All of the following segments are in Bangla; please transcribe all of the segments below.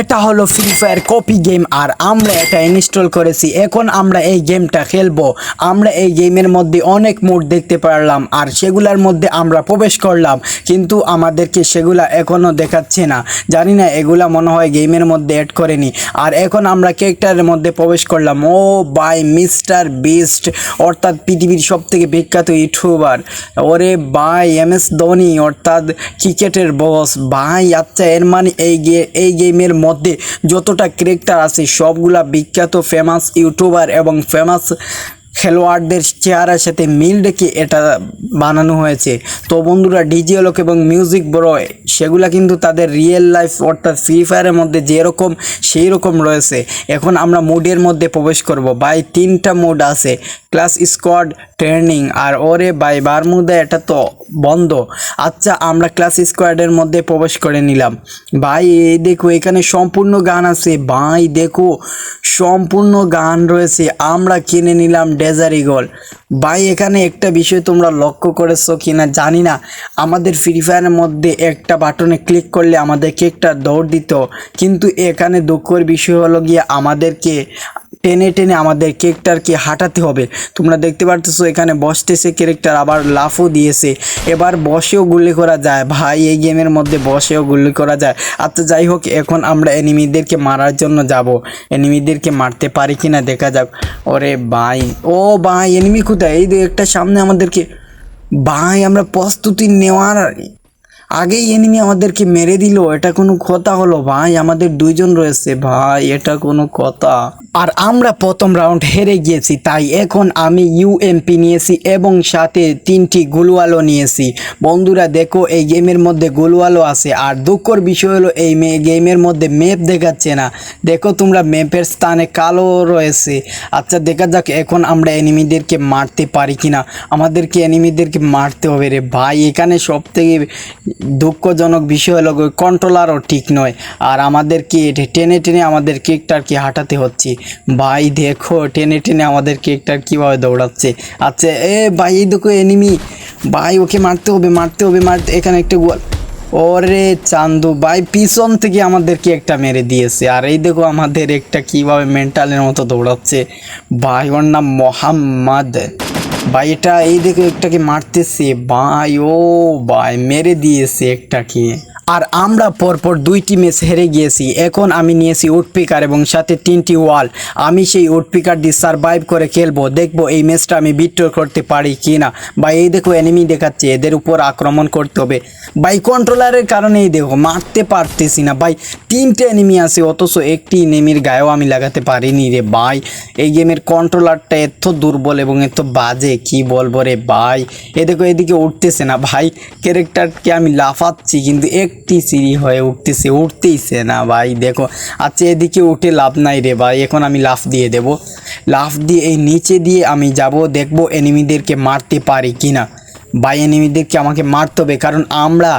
এটা হলো ফ্রি ফায়ার কপি গেম আর আমরা এটা ইনস্টল করেছি। এখন আমরা এই গেমটা খেলব। আমরা এই গেমের মধ্যে অনেক মোড দেখতে পারলাম আর সেগুলার মধ্যে আমরা প্রবেশ করলাম। কিন্তু আমাদেরকে সেগুলা এখনও দেখাচ্ছে না। জানি না, এগুলা মনে হয় গেমের মধ্যে অ্যাড করেনি। আর এখন আমরা ক্যারেক্টারের মধ্যে প্রবেশ করলাম। ও বাই মিস্টার বিস্ট অর্থাৎ পৃথিবীর সব থেকে বিখ্যাত ইউটিউবার ওরে বাই এম এস ধোনি, অর্থাৎ ক্রিকেটের বস ভাই আচ্ছা এর মানে এই গে এই গেমের মধ্যে যতটা ক্যারেক্টার আছে সবগুলা বিখ্যাত ফেমাস ইউটিউবার এবং ফেমাস খেলোয়াড়দের চেহারার সাথে মিল রেখে এটা বানানো হয়েছে। তো বন্ধুরা ডিজিওলক এবং মিউজিক বড় সেগুলা কিন্তু তাদের রিয়েল লাইফ অর্থাৎ ফ্রি ফায়ারের মধ্যে যেরকম সেই রকম রয়েছে। এখন আমরা মুডের মধ্যে প্রবেশ করব। বাই তিনটা মুড আছে। ক্লাস স্কোয়াড ট্রেনিং আর ওরে বাই বারমুদা, এটা তো বন্ধ। আচ্ছা আমরা ক্লাস স্কোয়াডের মধ্যে প্রবেশ করে নিলাম। ভাই, এই দেখো, এখানে সম্পূর্ণ গান আছে। ভাই, দেখো, সম্পূর্ণ গান রয়েছে। আমরা কিনে নিলাম ডেজার ইগল ভাই, এখানে একটা বিষয় তোমরা লক্ষ্য করেছ কিনা জানি না। আমাদের ফ্রি ফায়ারের মধ্যে একটা বাটনে ক্লিক করলে আমাদেরকে একটা দৌড় দিত। কিন্তু এখানে দুঃখের বিষয় হলো গিয়ে আমাদেরকে টেনে টেনে আমাদের কেকটারকে হাঁটাতে হবে। তোমরা দেখতে পারতেছো এখানে বসতেছে ক্যারেক্টার আবার লাফও দিয়েছে। এবার বসেও গুলি করা যায়। ভাই, এই গেমের মধ্যে বসেও গুলি করা যায়। আচ্ছা যাই হোক, এখন আমরা এনিমিদেরকে মারার জন্য যাব। এনিমিদেরকে মারতে পারি কি না দেখা যাক। ওরে ভাই, ও ভাই এনিমি কোথায়? এই একটা সামনে আমাদেরকে। ভাই, আমরা প্রস্তুতি নেওয়ার আগেই এনিমি আমাদেরকে মেরে দিল, এটা কোনো কথা হলো ভাই? আমাদের দুইজন রয়েছে ভাই, এটা কোনো কথা। আর আমরা প্রথম রাউন্ড হেরে গিয়েছি, তাই এখন আমি ইউএমপি নিয়েছি এবং সাথে তিনটি গুলওয়ালো নিয়েছি। বন্ধুরা, দেখো এই গেমের মধ্যে গুলওয়ালো আছে, আর দুঃখর বিষয় হলো এই গেমের মধ্যে ম্যাপ দেখাচ্ছে না। দেখো তোমরা ম্যাপের স্থানে কালো রয়েছে। আচ্ছা দেখা যাক এখন আমরা এনিমিদেরকে মারতে পারি কিনা। আমাদেরকে এনিমিদেরকে মারতে হবে রে ভাই। এখানে সব থেকে দুঃখজনক বিষয় হলো কন্ট্রোলারও ঠিক নয়। আর আমাদেরকে টেনে টেনে আমাদের কেকটারকে হাঁটাতে হচ্ছে? ভাই দেখো, টেনে টেনে আমাদের কেকটার কীভাবে দৌড়াচ্ছে। আচ্ছা এ ভাই, এই দেখো এনিমি ভাই, ওকে মারতে হবে মারতে হবে, মারতে এখানে একটা গোল। ওরে চান্দু ভাই, পিছন থেকে আমাদেরকে একটা মেরে দিয়েছে। আর এই দেখো আমাদের একটা কীভাবে মেন্টালের মতো দৌড়াচ্ছে। ভাই, ওর নাম মোহাম্মদ। ভাই এটা এই দেখো একটাকে মারতেছে? ভাই ও ভাই মেরে দিয়েছে একটাকে আর আমরা পরপর দুইটি ম্যাচ হেরে গিয়েছি। এখন আমি নিয়েছি উডপিকার এবং সাথে তিনটি ওয়াল। আমি সেই উডপিকার দিয়ে সারভাইভ করে খেলব। দেখব এই ম্যাচটা আমি বিট্রোল করতে পারি কি না বা এই দেখো এনিমি দেখাচ্ছে। এদের উপর আক্রমণ করতে হবে। ভাই কন্ট্রোলারের কারণে এই দেখো, মারতে পারতেছি না। ভাই, তিনটে এনিমি আছে, অথচ একটি এনিমির গায়েও আমি লাগাতে পারিনি রে ভাই। এই গেমের কন্ট্রোলারটা এত দুর্বল এবং এত বাজে, কি বলব রে ভাই? এ দেখো, এদিকে উঠতেছে না। ভাই ক্যারেক্টারকে আমি লাফাচ্ছি, কিন্তু একটি সিঁড়ি হয়ে উঠতেছে, উঠতেইছে না ভাই, দেখো। আচ্ছা এদিকে উঠে লাভ নাই রে ভাই, এখন আমি লাফ দিয়ে দেব। লাফ দিয়ে এই নিচে দিয়ে আমি যাব, দেখব এনিমিদেরকে মারতে পারি কিনা। বাই এনিমিদেরকে আমাকে মারতে হবে, কারণ আমরা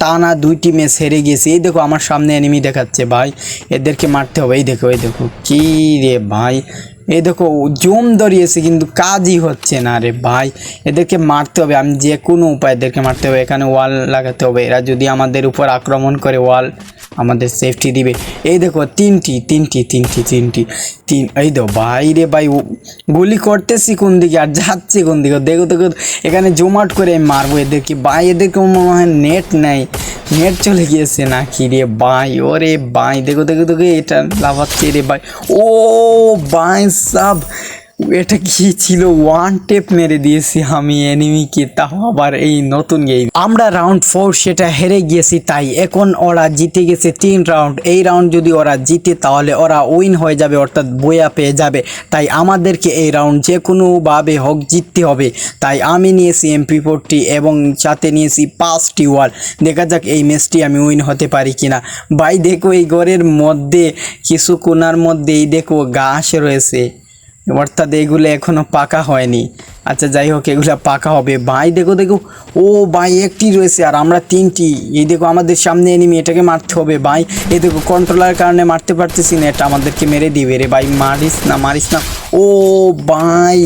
টানা দুইটি ম্যাচ হেরে গেছি। এই দেখো, আমার সামনে এনিমি দেখাচ্ছে ভাই, এদেরকে মারতে হবে। এই দেখো এই দেখো, কী রে ভাই। এই দেখো, জম ধরিয়েছে কিন্তু কাজই হচ্ছে না রে ভাই। এদেরকে মারতে হবে, আমি যে কোনো উপায় এদেরকে মারতে হবে। এখানে ওয়াল লাগাতে হবে। এরা যদি আমাদের উপর আক্রমণ করে, ওয়াল আমাদের সেফটি দিবে। এই দেখো, তিনটি তিনটি তিনটি তিনটি। তিন, এই দেখো বাইরে ভাই গুলি করতেছি কোন দিকে আর যাচ্ছি কোন দিকে? দেখো দেখো, এখানে জমাট করে আমি মারবো এদেরকে। ভাই, এদেরকে মনে হয় নেট নাই। নেট চলে গিয়েছে না কি রে ভাই? ওরে ভাই, দেখো দেখো দেখো, এটা লাভাচ্ছে রে ভাই। ও ভাই সাব এটা কি ছিল? ওয়ান টেপ মেরে দিয়েছি আমি এনিমিকে তাও আবার এই নতুন গেম আমরা রাউন্ড ফোর সেটা হেরে গিয়েছি, তাই এখন ওরা জিতে গেছে তিন রাউন্ড এই রাউন্ড যদি ওরা জিতে, তাহলে ওরা উইন হয়ে যাবে, অর্থাৎ বইয়া পেয়ে যাবে। তাই আমাদেরকে এই রাউন্ড যে কোনোভাবে হোক জিততে হবে। তাই আমি নিয়েছি এমপি ফোরটি এবং সাথে নিয়েছি পাঁচটি ওয়াল দেখা যাক এই ম্যাচটি আমি উইন হতে পারি কিনা। ভাই, দেখো এই ঘরের মধ্যে, কিছু কোনার মধ্যে এই দেখো ঘাস রয়েছে। অর্থাৎ এগুলো এখনও পাকা হয়নি। আচ্ছা যাই হোক, এগুলো পাকা হবে। ভাই দেখো দেখো। ও ভাই একটি রয়েছে, আর আমরা তিনটি। এই দেখো, আমাদের সামনে এনিমি এটাকে মারতে হবে। ভাই এই দেখো কন্ট্রোলার কারণে মারতে পারতেছি না, এটা আমাদেরকে মেরে দিবে। রে ভাই, মারিস না মারিস না। ও ভাই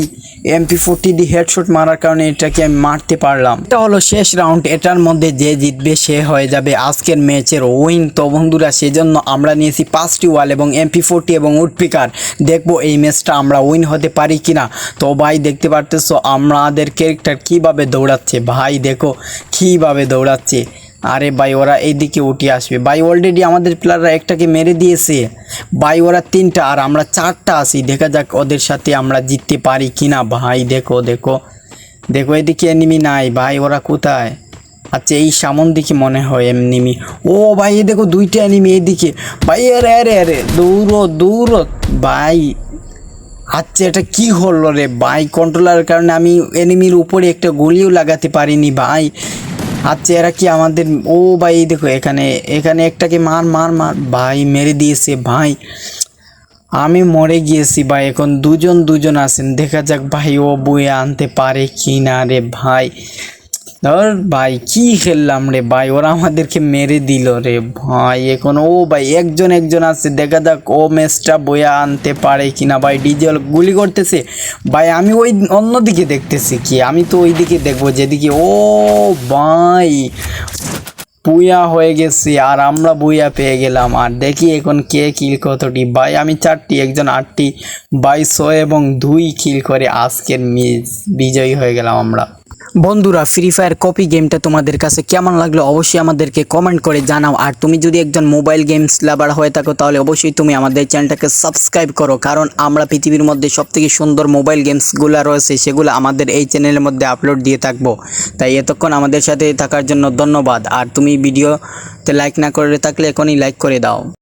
এমপি ফোরটি দি হেডশট মারার কারণে এটাকে আমি মারতে পারলাম। এটা হলো শেষ রাউন্ড এটার মধ্যে যে জিতবে সে হয়ে যাবে আজকের ম্যাচের উইন তো বন্ধুরা, সেজন্য আমরা নিয়েছি পাঁচটি ওয়াল এবং এমপি ফোরটি এবং উডপিকার। দেখব এই ম্যাচটা আমরা উইন হতে পারি কি না তো ভাই, দেখতে পারতেছো আমাদের ক্যারেক্টার কীভাবে দৌড়াচ্ছে। ভাই, দেখো কীভাবে দৌড়াচ্ছে। আরে ভাই, ওরা এইদিকে উঠে আসবে। ভাই অলরেডি আমাদের প্লেয়াররা একটাকে মেরে দিয়েছে। ভাই, ওরা তিনটা আর আমরা চারটা আছি। দেখা যাক ওদের সাথে আমরা জিততে পারি কি না ভাই, দেখো দেখো। দেখো, এদিকে এনিমি নাই। ভাই, ওরা কোথায়? আচ্ছা এই সামন দিকে মনে হয় এমনিমি ও ভাই, এই দেখো দুইটা এনিমি এইদিকে। ভাই, আরে আরে আরে দৌড়ো দৌড়ো ভাই আচ্ছা এটা কি হলো রে? ভাই কন্ট্রোলারের কারণে আমি এনিমির উপরে একটা গুলিও লাগাতে পারিনি, ভাই। আচ্ছা এরা কি আমাদের? ও ভাই, দেখো, এখানে এখানে একটাকে মার মার মার। ভাই, মেরে দিয়েছে, ভাই। আমি মরে গিয়েছি, ভাই। এখন দুজন দুজন আছেন। দেখা যাক ভাই ও বয়ে আনতে পারে কি না রে ভাই। ধর ভাই, কি খেললাম রে ভাই? ওরা আমাদেরকে মেরে দিল রে ভাই। এখন ও ভাই, একজন একজন আছে। দেখা যাক ও ম্যাচটা বয়ে আনতে পারে কিনা। ভাই ডিজেল গুলি করতেছে। ভাই, আমি ওই অন্যদিকে দেখতেছি কি? আমি তো ওই দিকে দেখব, যেদিকে ও ভাই পুয়া হয়ে গেছি আর আমরা বুয়া পেয়ে গেলাম। আর দেখি এখন কে কিল কতটি। ভাই, আমি চারটি, একজন আটটি বাই ছয় এবং দুই কিল করে আজকের বিজয়ী হয়ে গেলাম আমরা। বন্ধুরা ফ্রি ফায়ার কপি গেমটা তোমাদের কাছে কেমন লাগল অবশ্যই আমাদেরকে কমেন্ট করে জানাও। আর তুমি যদি একজন মোবাইল গেমস লাভার হয়ে থাকো, তাহলে অবশ্যই তুমি আমাদের চ্যানেলটাকে সাবস্ক্রাইব করো। কারণ আমরা পৃথিবীর মধ্যে সবথেকে সুন্দর মোবাইল গেমসগুলো রয়েছে, সেগুলো আমাদের এই চ্যানেলের মধ্যে আপলোড দিয়ে থাকব। তাই এতক্ষণ আমাদের সাথে থাকার জন্য ধন্যবাদ। আর তুমি ভিডিওতে লাইক না করে থাকলে এখনই লাইক করে দাও।